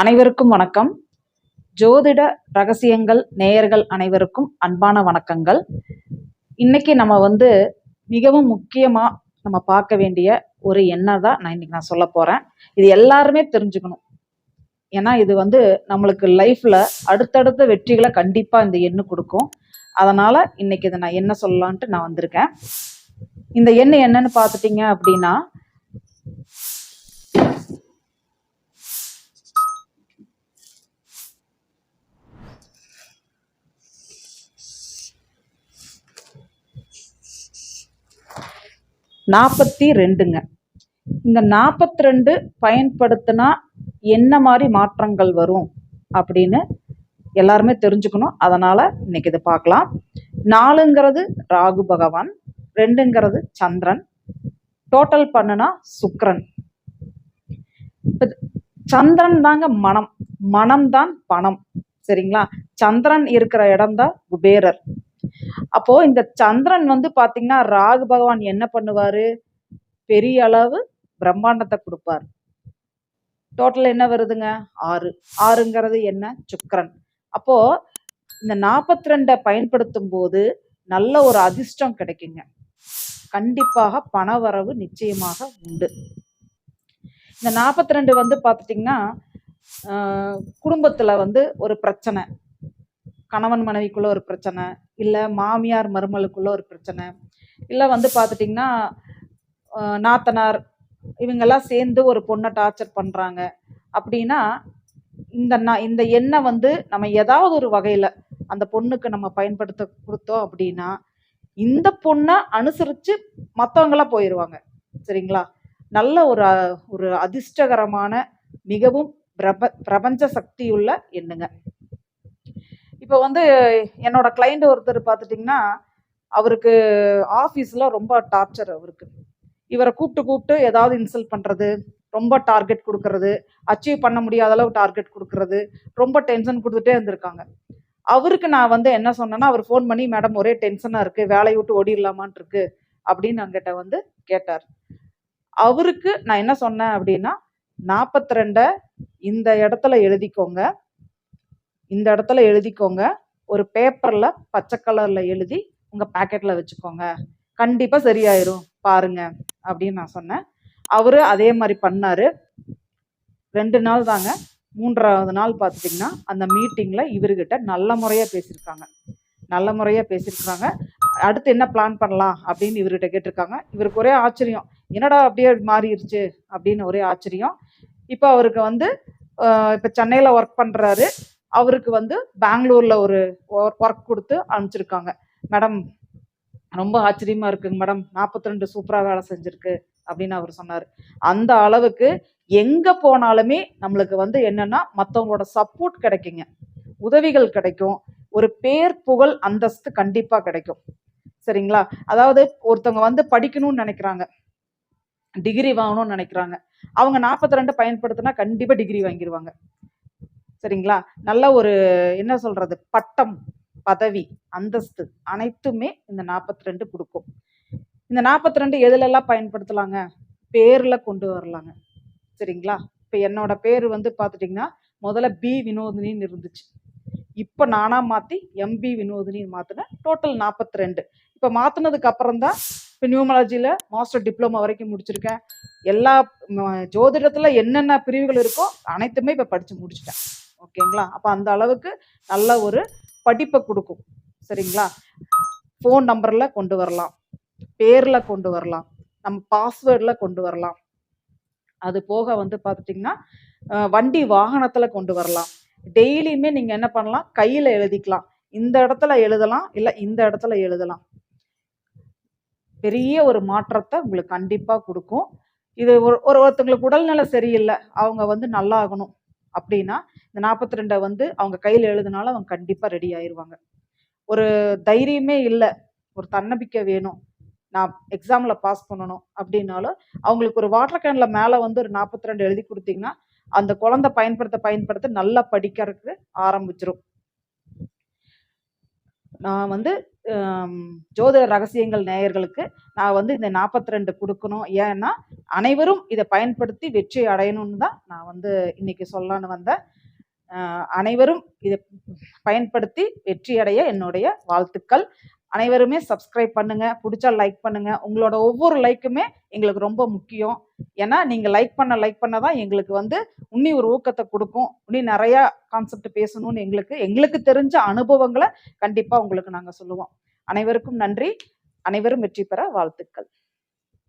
அனைவருக்கும் வணக்கம். ஜோதிட ரகசியங்கள் நேயர்கள் அனைவருக்கும் அன்பான வணக்கங்கள். இன்னைக்கு நம்ம வந்து மிகவும் முக்கியமாக நம்ம பார்க்க வேண்டிய ஒரு எண்ணம் தான் நான் இன்னைக்கு நான் சொல்ல போகிறேன் இது எல்லாருமே தெரிஞ்சுக்கணும். ஏன்னா இது வந்து நம்மளுக்கு லைஃப்பில் அடுத்தடுத்த வெற்றிகளை கண்டிப்பாக இந்த எண்ணு கொடுக்கும். அதனால் இன்னைக்கு இதை நான் என்ன சொல்லலான்ட்டு நான் வந்திருக்கேன். இந்த எண்ணு என்னன்னு பார்த்துட்டீங்க அப்படின்னா நாற்பத்தி ரெண்டுங்க. இந்த நாற்பத்தி ரெண்டு பயன்படுத்தினா என்ன மாதிரி மாற்றங்கள் வரும் அப்படின்னு எல்லாருமே தெரிஞ்சுக்கணும். அதனால இன்னைக்கு இதை பார்க்கலாம். நாலுங்கிறது ராகு பகவான் ரெண்டுங்கிறது சந்திரன் டோட்டல் பண்ணுனா சுக்ரன் இப்போ சந்திரன் தாங்க மனம். மனம்தான் பணம். சரிங்களா? சந்திரன் இருக்கிற இடம்தான் குபேரர். அப்போ இந்த சந்திரன் வந்து பாத்தீங்கன்னா ராகு பகவான் என்ன பண்ணுவாரு? பெரிய அளவு பிரம்மாண்டத்தை கொடுப்பார். டோட்டல் என்ன வருதுங்க? ஆறு. ஆறுங்கிறது என்ன? சுக்கரன். அப்போ இந்த நாற்பத்தி ரெண்டை பயன்படுத்தும் போது நல்ல ஒரு அதிர்ஷ்டம் கிடைக்குங்க. கண்டிப்பாக பணவரவு நிச்சயமாக உண்டு. இந்த நாற்பத்தி ரெண்டு வந்து பார்த்துட்டிங்கன்னா குடும்பத்தில் வந்து ஒரு பிரச்சனை. கணவன் மனைவிக்குள்ள ஒரு பிரச்சனை இல்லை மாமியார் மருமலுக்குள்ள ஒரு பிரச்சனை இல்லை வந்து பார்த்துட்டிங்கன்னா நாத்தனார் இவங்கெல்லாம் சேர்ந்து ஒரு பொண்ணை டார்ச்சர் பண்ணுறாங்க அப்படின்னா இந்த நான் இந்த எண்ணெய் வந்து நம்ம ஏதாவது ஒரு வகையில் அந்த பொண்ணுக்கு நம்ம பயன்படுத்த கொடுத்தோம் அப்படின்னா இந்த பொண்ணை அனுசரித்து மற்றவங்களாம் போயிடுவாங்க சரிங்களா? நல்ல ஒரு ஒரு அதிர்ஷ்டகரமான மிகவும் பிரப பிரபஞ்ச சக்தியுள்ள எண்ணுங்க. இப்போ வந்து என்னோட கிளைண்ட் ஒருத்தர் பார்த்துட்டிங்கன்னா அவருக்கு ஆஃபீஸில் ரொம்ப டார்ச்சர் அவருக்கு. இவரை கூப்பிட்டு கூப்பிட்டு ஏதாவது இன்சல்ட் பண்ணுறது ரொம்ப டார்கெட் கொடுக்கறது அச்சீவ் பண்ண முடியாத அளவு டார்கெட் கொடுக்கறது ரொம்ப டென்ஷன் கொடுத்துட்டே இருந்திருக்காங்க. அவருக்கு நான் வந்து என்ன சொன்னேன்னா அவர் ஃபோன் பண்ணி மேடம் ஒரே டென்ஷனாக இருக்குது வேலையை விட்டு ஓடிடலாமான் இருக்கு அப்படின்னு என்கிட்ட வந்து கேட்டார். அவருக்கு நான் என்ன சொன்னேன் அப்படின்னா நாற்பத்தி ரெண்டை இந்த இடத்துல எழுதிக்கோங்க இந்த இடத்துல எழுதிக்கோங்க. ஒரு பேப்பரில் பச்சை கலரில் எழுதி உங்கள் பேக்கெட்டில் வச்சுக்கோங்க. கண்டிப்பாக சரியாயிரும். பாருங்க. அப்படின்னு நான் சொன்னேன். அவரு அதே மாதிரி பண்ணாரு. ரெண்டு நாள் தாங்க. மூன்றாவது நாள் பார்த்துட்டிங்கன்னா அந்த மீட்டிங்கில் இவர்கிட்ட நல்ல முறையாக பேசியிருக்காங்க. நல்ல முறையாக பேசியிருக்காங்க. அடுத்து என்ன பிளான் பண்ணலாம் அப்படின்னு இவர்கிட்ட கேட்டிருக்காங்க. இவருக்கு ஒரே ஆச்சரியம். என்னடா அப்படியே மாறிடுச்சு அப்படின்னு ஒரே ஆச்சரியம். இப்போ அவருக்கு வந்து இப்போ சென்னையில் ஒர்க் பண்ணுறாரு அவருக்கு வந்து பெங்களூரில் ஒரு ஒர்க் கொடுத்து அனுப்பிச்சிருக்காங்க. மேடம் ரொம்ப ஆச்சரியமா இருக்குங்க மேடம். நாற்பத்தி ரெண்டு சூப்பராக வேலை செஞ்சிருக்கு அப்படின்னு அவர் சொன்னார். அந்த அளவுக்கு எங்கே போனாலுமே நம்மளுக்கு வந்து என்னன்னா மற்றவங்களோட சப்போர்ட் கிடைக்குங்க. உதவிகள் கிடைக்கும். ஒரு பேர் புகழ் அந்தஸ்து கண்டிப்பாக கிடைக்கும். சரிங்களா? அதாவது ஒருத்தவங்க வந்து படிக்கணும்னு நினைக்கிறாங்க. டிகிரி வாங்கணும்னு நினைக்கிறாங்க. அவங்க நாற்பத்தி ரெண்டு பயன்படுத்தினா கண்டிப்பாக டிகிரி வாங்கிடுவாங்க சரிங்களா? நல்ல ஒரு என்ன சொல்றது பட்டம் பதவி அந்தஸ்து அனைத்துமே இந்த நாற்பத்தி ரெண்டு கொடுக்கும். இந்த நாற்பத்தி ரெண்டு எதுலெல்லாம் பயன்படுத்தலாங்க? பேரில் கொண்டு வரலாங்க. சரிங்களா? இப்போ என்னோட பேர் வந்து பார்த்துட்டிங்கன்னா முதல்ல பி வினோதினின்னு இருந்துச்சு. இப்போ நானாக மாற்றி எம்பி வினோதினின்னு மாற்றினேன் டோட்டல் நாற்பத்தி ரெண்டு இப்போ மாற்றினதுக்கு அப்புறம் தான் இப்போ நியூமலாஜியில் மாஸ்டர் டிப்ளமா வரைக்கும் முடிச்சிருக்கேன். எல்லா ஜோதிடத்தில் என்னென்ன பிரிவுகள் இருக்கோ அனைத்துமே இப்போ படித்து முடிச்சிட்டேன். ஓகேங்களா? அப்போ அந்த அளவுக்கு நல்ல ஒரு படிப்பை கொடுக்கும். சரிங்களா? ஃபோன் நம்பரில் கொண்டு வரலாம். பேரில் கொண்டு வரலாம். நம்ம பாஸ்வேர்டில் கொண்டு வரலாம். அது போக வந்து பார்த்துட்டிங்கன்னா வண்டி வாகனத்தில் கொண்டு வரலாம். டெய்லியுமே நீங்கள் என்ன பண்ணலாம்? கையில் எழுதிக்கலாம். இந்த இடத்துல எழுதலாம் இல்லை இந்த இடத்துல எழுதலாம். பெரிய ஒரு மாற்றத்தை உங்களுக்கு கண்டிப்பாக கொடுக்கும். இது ஒரு ஒரு ஒருத்தங்களுக்கு உடல்நிலை சரியில்லை. அவங்க வந்து நல்லா ஆகணும். அப்படின்னா இந்த நாற்பத்தி ரெண்டை வந்து அவங்க கையில் எழுதுனாலும் அவங்க கண்டிப்பாக ரெடி ஆயிடுவாங்க ஒரு தைரியமே இல்லை ஒரு தன்னம்பிக்கை வேணும் நான் எக்ஸாமில் பாஸ் பண்ணணும் அப்படின்னாலும் அவங்களுக்கு ஒரு வாட்டர் கேனில் மேலே வந்து ஒரு நாற்பத்தி ரெண்டு எழுதி கொடுத்தீங்கன்னா அந்த குழந்தை பயன்படுத்த பயன்படுத்த நல்லா படிக்கிறதுக்கு ஆரம்பிச்சிரும். நான் வந்து ஜோதிட ரகசியங்கள் நேயர்களுக்கு நான் வந்து இந்த நாற்பத்ரெண்டு கொடுக்கணும். ஏன்னா, அனைவரும் இதை பயன்படுத்தி வெற்றி அடையணும்னு தான் நான் வந்து இன்னைக்கு சொல்லலான்னு வந்தேன். அனைவரும் இதை பயன்படுத்தி வெற்றி அடைய என்னுடைய வாழ்த்துக்கள். அனைவருமே சப்ஸ்கிரைப் பண்ணுங்க. பிடிச்சா லைக் பண்ணுங்க. உங்களோட ஒவ்வொரு லைக்குமே எங்களுக்கு ரொம்ப முக்கியம். ஏன்னா, நீங்க லைக் பண்ண லைக் பண்ண தான் எங்களுக்கு வந்து உன்னி ஒரு ஊக்கத்தை கொடுக்கும் உன்னி நிறைய கான்செப்ட் பேசணும்னு எங்களுக்கு எங்களுக்கு தெரிஞ்ச அனுபவங்களை கண்டிப்பா உங்களுக்கு நாங்க சொல்லுவோம். அனைவருக்கும் நன்றி. அனைவரும் வெற்றி பெற வாழ்த்துக்கள்.